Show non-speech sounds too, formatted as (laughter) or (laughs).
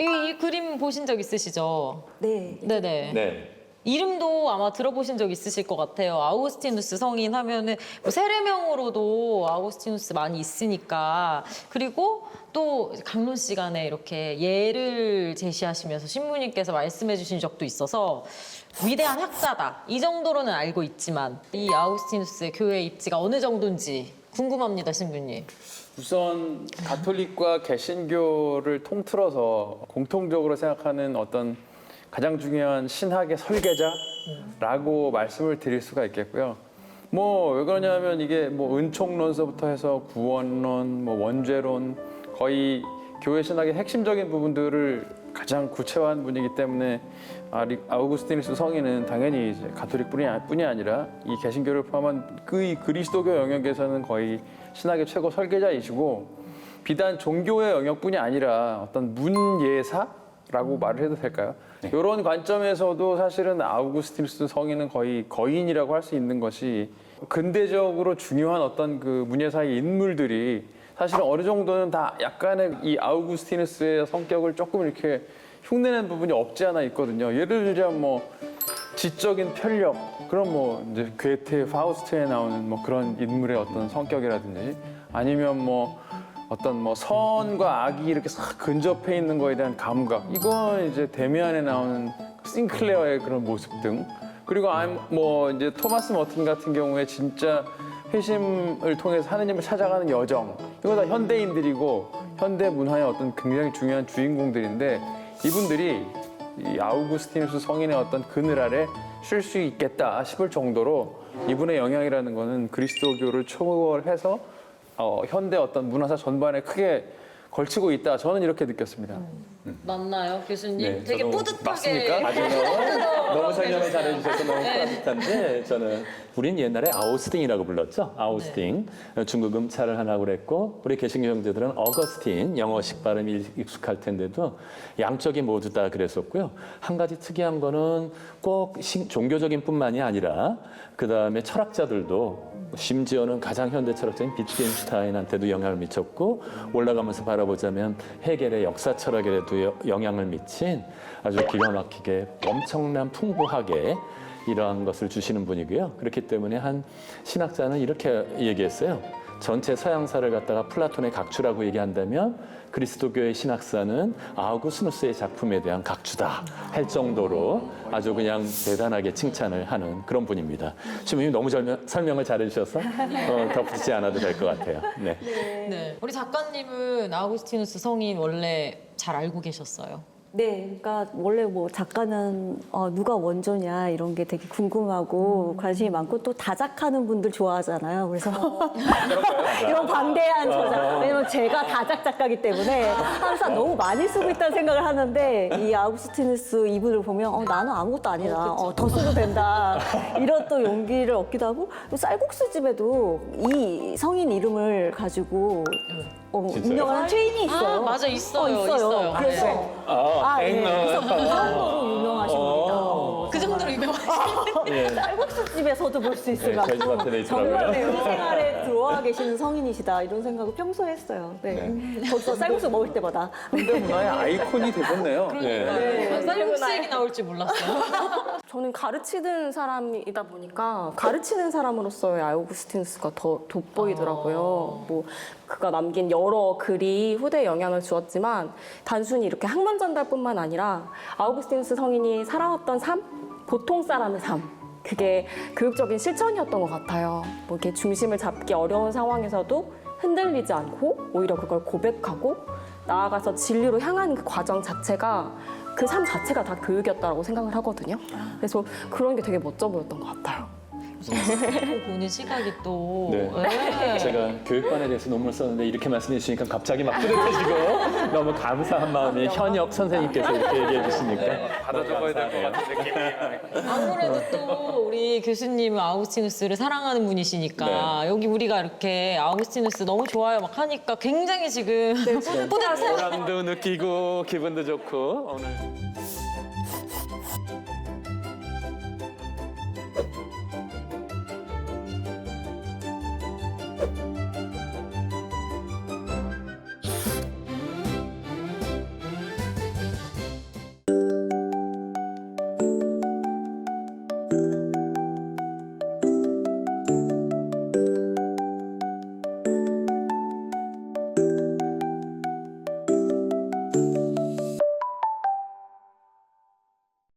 이, 이 그림 보신 적 있으시죠? 네. 네네. 네. 이름도 아마 들어보신 적 있으실 것 같아요. 아우구스티누스 성인 하면은 뭐 세례명으로도 아우구스티누스 많이 있으니까 그리고 또 강론 시간에 이렇게 예를 제시하시면서 신부님께서 말씀해주신 적도 있어서 위대한 학자다 이 정도로는 알고 있지만 이 아우구스티누스의 교회 입지가 어느 정도인지 궁금합니다, 신부님. 우선 가톨릭과 개신교를 통틀어서 공통적으로 생각하는 어떤 가장 중요한 신학의 설계자라고 말씀을 드릴 수가 있겠고요. 뭐 왜 그러냐면 이게 뭐 은총론서부터 해서 구원론, 뭐 원죄론 거의 교회 신학의 핵심적인 부분들을 가장 구체화한 분이기 때문에 아리- 아우구스티누스 성인은 당연히 가톨릭뿐이 아- 아니라 이 개신교를 포함한 그이 그리스도교 영역에서는 거의 신학의 최고 설계자이시고 비단 종교의 영역뿐이 아니라 어떤 문예사라고 말을 해도 될까요? 이런 관점에서도 사실은 아우구스티누스 성인은 거의 거인이라고 할 수 있는 것이 근대적으로 중요한 어떤 그 문예사의 인물들이 사실은 어느 정도는 다 약간의 이 아우구스티누스의 성격을 조금 이렇게 흉내낸 부분이 없지 않아 있거든요. 예를 들자면 뭐 지적인 편력 그런 뭐 이제 괴테 파우스트에 나오는 뭐 그런 인물의 어떤 성격이라든지 아니면 뭐 어떤 뭐 선과 악이 이렇게 싹 근접해 있는 거에 대한 감각 이건 이제 데미안에 나오는 싱클레어의 그런 모습 등 그리고 아니 뭐 이제 토마스 머튼 같은 경우에 진짜 회심을 통해서 하느님을 찾아가는 여정. 이거 다 현대인들이고 현대 문화의 어떤 굉장히 중요한 주인공들인데 이분들이 이 아우구스티누스 성인의 어떤 그늘 아래 쉴 수 있겠다 싶을 정도로 이분의 영향이라는 거는 그리스도교를 초월해서 어, 현대 어떤 문화사 전반에 크게 걸치고 있다. 저는 이렇게 느꼈습니다. 맞나요, 교수님? 네, 되게 저도 뿌듯하게. 맞습니까? 아주 (laughs) 너무, 너무 설명을 잘해주셔서 너무 뿌듯한데 저는 우린 옛날에 아우스틴이라고 불렀죠. 아우스틴 중국 음차를 하라고 그랬고 우리 개신교 형제들은 어거스틴 영어식 발음이 익숙할 텐데도 양쪽이 모두 다 그랬었고요. 한 가지 특이한 거는 꼭 신- 종교적인 뿐만이 아니라 그 다음에 철학자들도 심지어는 가장 현대 철학자인 비트겐슈타인한테도 영향을 미쳤고 올라가면서 바 라보자면 해겔의 역사 철학에도 여- 영향을 미친 아주 기가 막히게 엄청난 풍부하게 이러한 것을 주시는 분이고요. 그렇기 때문에 한 신학자는 이렇게 얘기했어요. 전체 서양사를 갖다가 플라톤의 각주라고 얘기한다면 그리스도교의 신학사는 아우구스누스의 작품에 대한 각주다 할 정도로 아주 그냥 대단하게 칭찬을 하는 그런 분입니다. 주님이 너무 설명, 설명을 잘해주셔서 어, 덧붙이지 않아도 될 것 같아요. 네. 네. 우리 작가님은 아우구스티누스 성인 원래 잘 알고 계셨어요. 네, 그러니까 원래 뭐 작가는 어, 누가 원조냐 이런 게 되게 궁금하고 관심이 많고 또 다작하는 분들 좋아하잖아요. 그래서 (laughs) 이런 방대한 저작. 왜냐면 제가 다작 작가기 때문에 항상 너무 많이 쓰고 있다는 생각을 하는데 이 아우구스티누스 이분을 보면 어, 나는 아무것도 아니다. 어, 더 써도 된다. (laughs) 이런 또 용기를 얻기도 하고 또 쌀국수 집에도 이 성인 이름을 가지고 어, 진짜요? 유명한 체인이 있어요. 아, 맞아, 있어요, 어, 있어요. 있어요. 그래서 네. 아, 예. 그래서 그 정도로 유명하신 분이다. 어, 그 정도로 유명하신 예. (laughs) 쌀국수 집에서도 볼 수 있을 네, 만큼 저희 집 앞에 있더라고요. 정말 내 생활에 들어와 계시는 성인이시다 이런 생각을 평소에 했어요. 네. 거기서 쌀국수 먹을 때마다 현대 문화의 아이콘이 되셨네요. 네. 쌀국수 얘기 나올 줄 몰랐어요. (laughs) 저는 가르치는 사람이다 보니까 가르치는 사람으로서의 아우구스티누스가 더 돋보이더라고요. 뭐 그가 남긴 여러 글이 후대에 영향을 주었지만 단순히 이렇게 학문 전달뿐만 아니라 아우구스티누스 성인이 살아왔던 삶, 보통 사람의 삶. 그게 교육적인 실천이었던 것 같아요. 뭐 이렇게 중심을 잡기 어려운 상황에서도 흔들리지 않고 오히려 그걸 고백하고 나아가서 진리로 향하는 그 과정 자체가 그 삶 자체가 다 교육이었다고 생각을 하거든요. 그래서 그런 게 되게 멋져 보였던 것 같아요. 보는 시각이 또. 네. 네. 제가 교육관에 대해서 논문을 썼는데 이렇게 말씀해 주시니까 갑자기 막 뿌듯해지고 (laughs) 너무 감사한 마음에 현역 선생님께서 이렇게 얘기해 주시니까 받아 적어야 될 것 같은 느낌이. 아무래도 또 우리 교수님은 아우구스티누스를 사랑하는 분이시니까 여기 우리가 이렇게 아우구스티누스 너무 좋아요 막 하니까 굉장히 지금 뿌듯해요. 보람도 느끼고 기분도 좋고 오늘